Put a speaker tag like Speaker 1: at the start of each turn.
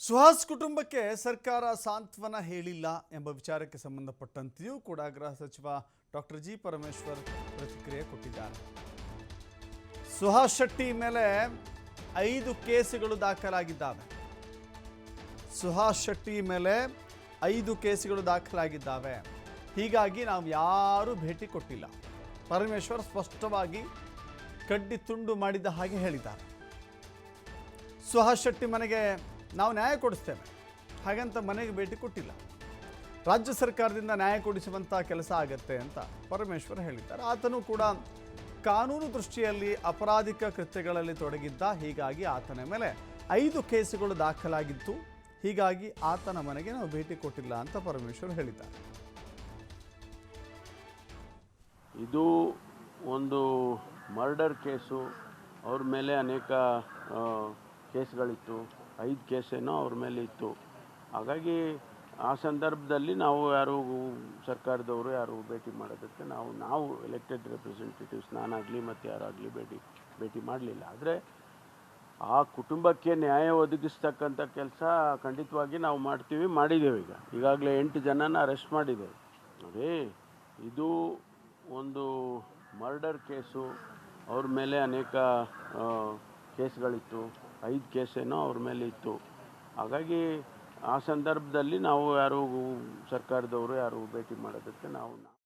Speaker 1: ಸುಹಾಸ್ ಕುಟುಂಬಕ್ಕೆ ಸರ್ಕಾರ ಸಾಂತ್ವನ ಹೇಳಿಲ್ಲ ಎಂಬ ವಿಚಾರಕ್ಕೆ ಸಂಬಂಧಪಟ್ಟಂತೆಯೂ ಕೂಡ ಗೃಹ ಸಚಿವ ಡಾಕ್ಟರ್ ಜಿ ಪರಮೇಶ್ವರ್ ಪ್ರತಿಕ್ರಿಯೆ ಕೊಟ್ಟಿದ್ದಾರೆ. ಸುಹಾಸ್ ಶೆಟ್ಟಿ ಮೇಲೆ ಐದು ಕೇಸುಗಳು ದಾಖಲಾಗಿದ್ದಾವೆ. ಸುಹಾಸ್ ಶೆಟ್ಟಿ ಮೇಲೆ ಐದು ಕೇಸುಗಳು ದಾಖಲಾಗಿದ್ದಾವೆ. ಹೀಗಾಗಿ ನಾವು ಯಾರೂ ಭೇಟಿ ಕೊಟ್ಟಿಲ್ಲ. ಪರಮೇಶ್ವರ್ ಸ್ಪಷ್ಟವಾಗಿ ಕಡ್ಡಿ ತುಂಡು ಮಾಡಿದ ಹಾಗೆ ಹೇಳಿದ್ದಾರೆ. ಸುಹಾಸ್ ಶೆಟ್ಟಿ ಮನೆಗೆ ನಾವು ನ್ಯಾಯ ಕೊಡಿಸ್ತೇವೆ. ಹಾಗಂತ ಮನೆಗೆ ಭೇಟಿ ಕೊಟ್ಟಿಲ್ಲ. ರಾಜ್ಯ ಸರ್ಕಾರದಿಂದ ನ್ಯಾಯ ಕೊಡಿಸುವಂಥ ಕೆಲಸ ಆಗತ್ತೆ ಅಂತ ಪರಮೇಶ್ವರ್ ಹೇಳಿದ್ದಾರೆ. ಆತನು ಕೂಡ ಕಾನೂನು ದೃಷ್ಟಿಯಲ್ಲಿ ಅಪರಾಧಿಕ ಕೃತ್ಯಗಳಲ್ಲಿ ತೊಡಗಿದ್ದ, ಹೀಗಾಗಿ ಆತನ ಮೇಲೆ ಐದು ಕೇಸುಗಳು ದಾಖಲಾಗಿತ್ತು. ಹೀಗಾಗಿ ಆತನ ಮನೆಗೆ ನಾವು ಭೇಟಿ ಕೊಟ್ಟಿಲ್ಲ ಅಂತ ಪರಮೇಶ್ವರ್ ಹೇಳಿದ್ದಾರೆ.
Speaker 2: ಇದು ಒಂದು ಮರ್ಡರ್ ಕೇಸು. ಅವ್ರ ಮೇಲೆ ಅನೇಕ ಕೇಸ್ಗಳಿತ್ತು. ಐದು ಕೇಸೇನೋ ಅವ್ರ ಮೇಲೆ ಇತ್ತು. ಹಾಗಾಗಿ ಆ ಸಂದರ್ಭದಲ್ಲಿ ನಾವು ಯಾರು ಸರ್ಕಾರದವರು ಯಾರು ಭೇಟಿ ಮಾಡೋದಕ್ಕೆ ನಾವು ನಾವು ಎಲೆಕ್ಟೆಡ್ ರೆಪ್ರೆಸೆಂಟೇಟಿವ್ಸ್ ನಾನಾಗಲಿ ಮತ್ತು ಯಾರಾಗಲಿ ಭೇಟಿ ಭೇಟಿ ಮಾಡಲಿಲ್ಲ. ಆದರೆ ಆ ಕುಟುಂಬಕ್ಕೆ ನ್ಯಾಯ ಒದಗಿಸ್ತಕ್ಕಂಥ ಕೆಲಸ ಖಂಡಿತವಾಗಿ ನಾವು ಮಾಡ್ತೀವಿ, ಮಾಡಿದ್ದೇವೆ ಈಗ. ಈಗಾಗಲೇ ಎಂಟು ಜನನ ಅರೆಸ್ಟ್ ಮಾಡಿದ್ದೇವೆ. ಅದೇ ಇದು ಒಂದು ಮರ್ಡರ್ ಕೇಸು ಅವ್ರ ಮೇಲೆ ಅನೇಕ ಕೇಸ್ಗಳಿತ್ತು. ಐದು ಕೇಸೇನೋ ಅವ್ರ ಮೇಲೆ ಇತ್ತು. ಹಾಗಾಗಿ ಆ ಸಂದರ್ಭದಲ್ಲಿ ನಾವು ಯಾರು ಸರ್ಕಾರದವರು ಯಾರು ಭೇಟಿ ಮಾಡೋದಕ್ಕೆ ನಾವು